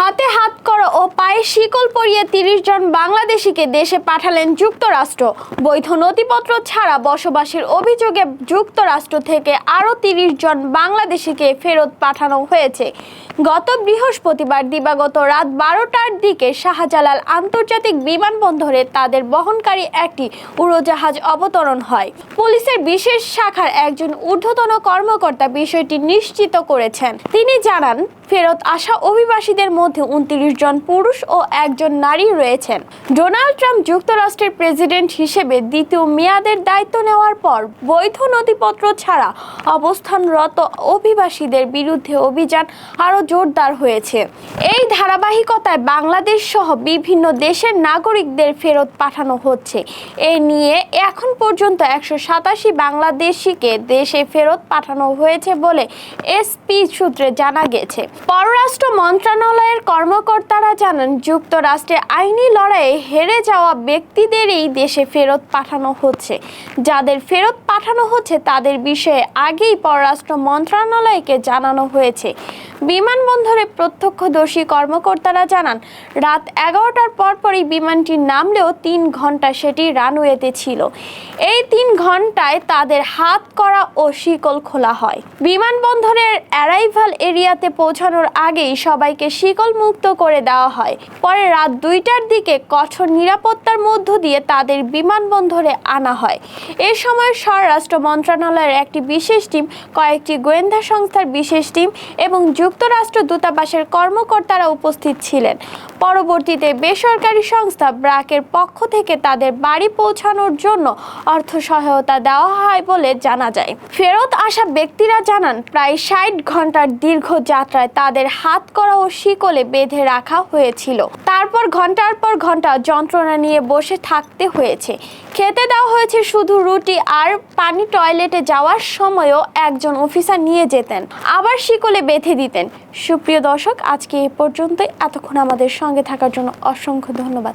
হাতে হাত করা ও পায়ে শিকল পরিয়ে তিরিশ জন বাংলাদেশিকে দেশে পাঠালেন যুক্তরাষ্ট্র। বৈধ নথিপত্র ছাড়া বসবাসের অভিযোগে যুক্তরাষ্ট্র থেকে আরও তিরিশ জন বাংলাদেশিকে ফেরত পাঠানো হয়েছে। গত বৃহস্পতিবার দিবাগত রাত বারোটার দিকে শাহজালাল আন্তর্জাতিক বিমানবন্দরে তাদের বহনকারী একটি উড়োজাহাজ অবতরণ হয়। পুলিশের বিশেষ শাখার একজন ঊর্ধ্বতন কর্মকর্তা বিষয়টি নিশ্চিত করেছেন। তিনি জানান ফেরত আসা অভিবাসীদের মধ্যে উনত্রিশ জন পুরুষ ও একজন নারী রয়েছেন। ডোনাল্ড ট্রাম্প যুক্তরাষ্ট্রের প্রেসিডেন্ট হিসেবে দ্বিতীয় মেয়াদের দায়িত্ব নেওয়ার পর বৈধ নথিপত্র ছাড়া অবস্থানরত অভিবাসীদের বিরুদ্ধে অভিযান আরও জোরদার হয়েছে। এই ধারাবাহিকতায় বাংলাদেশ সহ বিভিন্ন দেশের নাগরিকদের ফেরত পাঠানো হচ্ছে। এ নিয়ে এখন পর্যন্ত একশো সাতাশি বাংলাদেশিকে দেশে ফেরত পাঠানো হয়েছে বলে এসপি সূত্রে জানা গেছে। পররাষ্ট্র মন্ত্রণালয়ের কর্মকর্তারা জানান, যুক্তরাষ্ট্রে আইনি লড়াইয়ে হেরে যাওয়া ব্যক্তিদেরই দেশে ফেরত পাঠানো হচ্ছে। যাদের ফেরত পাঠানো হচ্ছে, তাদের বিষয়ে আগেই পররাষ্ট্র মন্ত্রণালয়কে জানানো হয়েছে। বিমানবন্দরে প্রত্যক্ষদর্শী কর্মকর্তারা জানান, রাত এগারোটার পরপরই বিমানটি নামলেও তিন ঘণ্টা সেটি রানওয়েতে ছিল। এই তিন ঘন্টায় তাদের হাত করা ও শিকল খোলা হয়। বিমানবন্দরের অ্যারাইভাল এরিয়াতে পৌঁছানোর আগেই সবাইকে শিকল মুক্ত করে দেওয়া হয়। পরে রাত দুইটার দিকে কঠোর নিরাপত্তার মধ্য দিয়ে তাদের বিমানবন্দরে আনা হয়। এ সময় স্বরাষ্ট্র মন্ত্রণালয়ের একটি বিশেষ টিম, কয়েকটি গোয়েন্দা সংস্থার বিশেষ টিম এবং যুক্তরাষ্ট্র দূতাবাসের কর্মকর্তারা উপস্থিত ছিলেন। পরবর্তীতে বেসরকারি সংস্থা ব্রাকের পক্ষ থেকে তাদের বাড়ি পৌঁছানোর জন্য অর্থ সহায়তা দেওয়া হয় বলে জানা যায়। ফেরত আসা ব্যক্তিরা জানান, প্রায় ষাট ঘণ্টার দীর্ঘ যাত্রায় তাদের হাত করা ও শিকলে বেঁধে রাখা হয়েছিল। তারপর ঘণ্টার পর ঘণ্টা যন্ত্রণা নিয়ে বসে থাকতে হয়েছে। খেতে দেওয়া হয়েছে শুধু রুটি আর পানি টয়লেটে যাওয়ার সময়ও একজন অফিসার নিয়ে যেতেন, আবার শিকলে বেঁধে দিতেন। সুপ্রিয় দর্শক, আজকে এ পর্যন্তই। এতক্ষণ আমাদের সঙ্গে থাকার জন্য অসংখ্য ধন্যবাদ।